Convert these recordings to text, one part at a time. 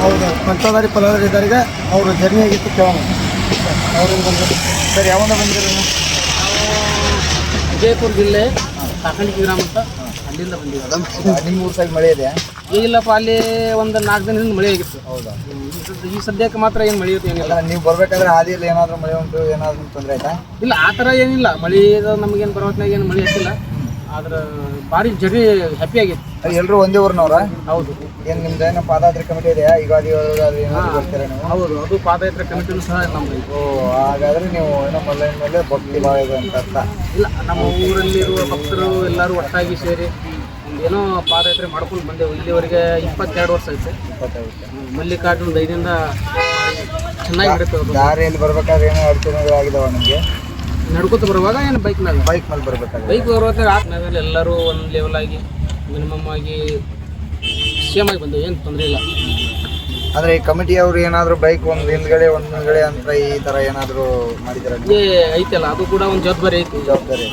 ಹೌದು ಪಂಚದಾರಿ ಫಲಾಧಾರಿದವರಿಗೆ ಅವರು ಜರ್ನಿ ಆಗಿತ್ತು ಕೇಳೋಣ. ಅವರಿಂದ ಬಂದರು? ಸರ್ ಯಾವಾಗ ಬಂದಿರಿ ವಿಜಯಪುರ ಜಿಲ್ಲೆ ಕಾಕಂಡಿಕಿ ಗ್ರಾಮ ಅಂತ ಅಲ್ಲಿಂದ ಬಂದಿದ್ದೀವಿ ನಿಮ್ಮ ಸಾವಿರ ಸೈಡ್ ಮಳೆ ಇದೆ? ಈಗಿಲ್ಲಪ್ಪ ಅಲ್ಲಿ ಒಂದು ನಾಲ್ಕು ದಿನದಿಂದ ಮಳೆ ಆಗಿತ್ತು. ಹೌದಾ? ಈ ಸದ್ಯ- ಸದ್ಯಕ್ಕೆ ಮಾತ್ರ ಏನು ಮಳೆ ಇರುತ್ತೆ ಏನಿಲ್ಲ. ನೀವು ಬರಬೇಕಾದ್ರೆ ಹಾದಿಯಲ್ಲಿ ಏನಾದರೂ ಮಳೆ ಉಂಟು ಏನಾದರೂ ತೊಂದರೆ ಆಯ್ತಾ? ಇಲ್ಲ ಆ ಥರ ಏನಿಲ್ಲ. ಮಳೆ ನಮಗೇನು ಬರೋತ್ನಾಗ ಏನು ಮಳೆ ಹತ್ತಿಲ್ಲ ಆದ್ರೆ ಭಾರಿ ಜರ್ನಿ ಹ್ಯಾಪಿ ಆಗಿತ್ತು. ಎಲ್ಲರೂ ಒಂದೇ ಊರಿನವ್ರ? ಹೌದು. ಏನು ನಿಮ್ದು ಏನೋ ಪಾದಯಾತ್ರೆ ಕಮಿಟಿ ಇದೆಯಾ? ಯುಗಾದಿ ಬರ್ತೀರಾ ನೀವು? ಹೌದು ಅದು ಪಾದಯಾತ್ರೆ ಕಮಿಟಿನೂ ಸಹ ನಮ್ದು ಓ ಹಾಗಾದ್ರೆ ನೀವು ಏನೋ ಮಲ್ಲೈನ ಮೇಲೆ ಭಕ್ತಿ ಭಾವ ಇದೆ ಅಂತ ಅರ್ಥ. ಇಲ್ಲ ನಮ್ಮ ಊರಲ್ಲಿರುವ ಭಕ್ತರು ಎಲ್ಲರೂ ಒಟ್ಟಾಗಿ ಸೇರಿ ಏನೋ ಪಾದಯಾತ್ರೆ ಮಾಡ್ಕೊಂಡು ಬಂದೆವು. ಇಲ್ಲಿವರೆಗೆ ಇಪ್ಪತ್ತೆರಡು ವರ್ಷ ಐತೆ ಮಲ್ಲಿಕಾರ್ಜುನ ದೈದಿಂದ ಚೆನ್ನಾಗಿ ನಡೀತದೆ ದಾರಿಯಲ್ಲಿ ಬರ್ಬೇಕಾದ್ರೆ ಏನೋ ಅಡಚಣೆಗಳು ಆಗಿದಾವ ನಿಮಗೆ? ನಡ್ಕೊತ ಬರುವಾಗ ಏನು ಬೈಕ್ ಮೇಲೆ ಬೈಕ್ ಮೇಲೆ ಬರ್ಬೇಕಾದ್ರೆ ಬೈಕ್ ಬರುವಾಗ ಮೇಲೆ ಎಲ್ಲರೂ ಒಂದು ಲೆವೆಲ್ ಆಗಿ ಮಿನಿಮಮ್ ಆಗಿ ಸೇಮ್ ಆಗಿ ಬಂದು ಏನು ತೊಂದರೆ ಇಲ್ಲ. ಅಂದ್ರೆ ಈ ಕಮಿಟಿ ಅವ್ರು ಏನಾದ್ರು ಬೈಕ್ ಒಂದು ಹಿಂದ್ಗಡೆ ಒಂದು ಹಿಂದ್ಗಡೆ ಅಂತ ಈ ತರ ಏನಾದರೂ ಮಾಡಿದ್ದಾರೆ ಏ ಐತಲ್ಲ ಅದು ಕೂಡ ಒಂದು ಜವಾಬ್ದಾರಿ ಐತಿ. ಜವಾಬ್ದಾರಿ.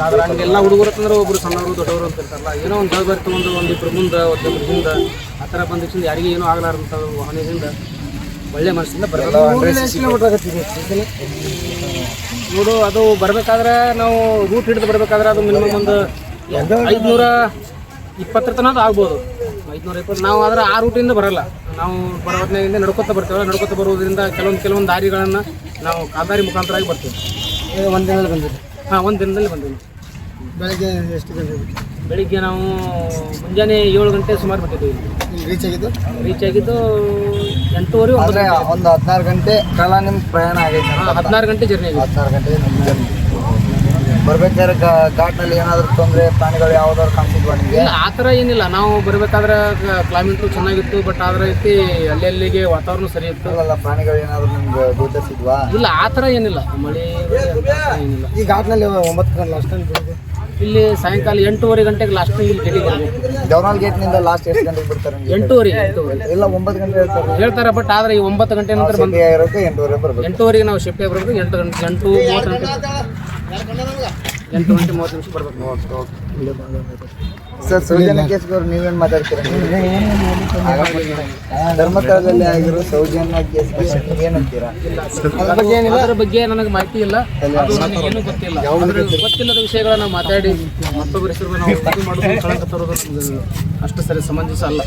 ಆದ್ರೆ ಹಂಗೆಲ್ಲ ಹುಡುಗರು ಅಂತಂದ್ರೆ ಒಬ್ರು ಸಣ್ಣವರು ದೊಡ್ಡವರು ಅಂತ ಇರ್ತಾರಲ್ಲ ಏನೋ ಒಂದು ಜವಾಬ್ದಾರಿ ತೊಗೊಂಡು ಒಂದಿಬ್ರು ಮುಂದೆ ಒಂದಿಬ್ರು ಹಿಂದೆ ಆ ಥರ ಬಂದಿಕ್ಷಿಂದ ಯಾರಿಗೂ ಏನೂ ಆಗಲಾರಂಥ ವಾಹನದಿಂದ ಒಳ್ಳೆ ಮನಸ್ಸಿಂದ ನೋಡು ಅದು ಬರಬೇಕಾದ್ರೆ ನಾವು ರೂಟ್ ಹಿಡಿದು ಬರಬೇಕಾದ್ರೆ ಅದು ಮಿನಿಮಮ್ ಒಂದು ಐದುನೂರ ಇಪ್ಪತ್ತರ ತನಕ ಆಗ್ಬೋದು. ಐದುನೂರ ಇಪ್ಪತ್ತು ನಾವು ಆದ್ರೆ ಆ ರೂಟಿಂದ ಬರಲ್ಲ. ನಾವು ಪರ್ವತನಾಗಿಂದ ನಡ್ಕೊತ ಬರ್ತೇವೆ. ನಡ್ಕೊತ ಬರೋದ್ರಿಂದ ಕೆಲವೊಂದು ಕೆಲವೊಂದು ದಾರಿಗಳನ್ನು ನಾವು ಕಾದಾರಿ ಮುಖಾಂತರವಾಗಿ ಬರ್ತೀವಿ. ಒಂದು ದಿನದಲ್ಲಿ ಬಂದಿದೆ. ಹಾಂ ಒಂದು ದಿನದಲ್ಲಿ ಬಂದಿದೆ. ಬೆಳಗ್ಗೆ ಎಷ್ಟು ಗಂಟೆ ಬೆಳಿಗ್ಗೆ ನಾವು ಮುಂಜಾನೆ ಏಳು ಗಂಟೆ ಸುಮಾರು ಬರ್ತಿದ್ದೀವಿ ರೀಚ್ ಆಗಿದ್ದು? ರೀಚ್ ಆಗಿದ್ದು ಎಂಟೂವರೆ ಒಂಬತ್ತು ಒಂದು ಹದಿನಾರು ಗಂಟೆ ಕಾಲ ನಿಮ್ ಪ್ರಯಾಣ ಆಗೈತೆ ಹಾಂ ಹದಿನಾರು ಗಂಟೆ ಜರ್ನಿ ಆಗಿದೆ. ಹದಿನಾರು ಗಂಟೆ ನಮ್ಮ ಜರ್ನಿ ಬರ್ಬೇಕಾದ್ರೆ ಗಾ- ಘಾಟ್ನಲ್ಲಿ ಏನಾದರೂ ತೊಂದರೆ ಪ್ರಾಣಿಗಳು ಯಾವ್ದಾದ್ರು ಕಾಣಿಸಿದ್ವಾ ನಿಮಗೆ? ಇಲ್ಲ ಆ ಥರ ಏನಿಲ್ಲ. ನಾವು ಬರಬೇಕಾದ್ರೆ ಕ್ಲೈಮೇಟು ಚೆನ್ನಾಗಿತ್ತು ಬಟ್ ಆದ್ರೆ ಐತಿ ಅಲ್ಲೆಲ್ಲಿಗೆ ವಾತಾವರಣ ಸರಿ ಇತ್ತು. ಅಲ್ಲ ಪ್ರಾಣಿಗಳು ಏನಾದರೂ ನಿಮ್ಗೆ ಗೋಚರಿಸಿದ್ವಾ ಇಲ್ಲ ಆ ಥರ ಏನಿಲ್ಲ. ಮಳೆ ಬೆಳೆ ಅಂತ ಏನಿಲ್ಲ. ಈ ಘಾಟ್ನಲ್ಲಿ ಒಂಬತ್ತು ಗಂಟೆ ಲಾಸ್ಟ್ ಟೈಮ್ ಇಲ್ಲಿ ಸಾಯಂಕಾಲ ಎಂಟೂವರೆ ಗಂಟೆಗೆ ಲಾಸ್ಟ್ ಇಲ್ಲಿ ಗೇಟಿಗೆ ಜವನಾಲ್ ಗೇಟ್ನಿಂದ ಲಾಸ್ಟ್ ಎಷ್ಟು ಗಂಟೆಗೆ ಬಿಡ್ತಾರೆ? ಎಂಟೂವರೆ ಎಂಟೂವರೆ. ಇಲ್ಲ ಒಂಬತ್ತು ಗಂಟೆ ಹೇಳ್ತಾರೆ. ಹೇಳ್ತಾರೆ ಬಟ್ ಆದ್ರೆ ಈ ಒಂಬತ್ತು ಗಂಟೆ ನಂತರ ಬಂದು ಎಂಟೂವರೆ ಬರ್ಬೇಕು. ಎಂಟೂವರೆಗೆ ನಾವು ಶಿಫ್ಟ್ ಬರ್ಬೋದು ಎಂಟು ಗಂಟೆ ಎಂಟು ಮೂವತ್ತು ಗಂಟೆ. ಎಂಟು ಗಂಟೆ ಮೂವತ್ತು ನಿಮಿಷ ಬರಬೇಕು. ಸರ್ ಸೌಜನ್ಯ ಕೇಸ್ಗವ್ರು ನೀವೇನ್ ಮಾತಾಡ್ತೀರಾ? ಧರ್ಮಸ್ಥಳದಲ್ಲಿ ಆಗಿರೋ ಸೌಜನ್ಯ ಕೇಸ್ ಏನಂತೀರಾ ಅದ್ರ ಬಗ್ಗೆ ಏನಿಲ್ಲ? ಅದ್ರ ಬಗ್ಗೆ ನನಗೆ ಮಾಹಿತಿ ಇಲ್ಲ. ನನಗೇನು ಗೊತ್ತಿಲ್ಲ. ಗೊತ್ತಿಲ್ಲದ ವಿಷಯಗಳನ್ನ ಮಾತಾಡಿ ಮತ್ತೊಬ್ಬರ ಹೆಸರು ನಾವು ಮಾಡೋದು ಕಳಂಕ ತರೋದು ನಮ್ಗೆ ಅಷ್ಟು ಸರಿ ಸಮಂಜಸ ಅಲ್ಲ.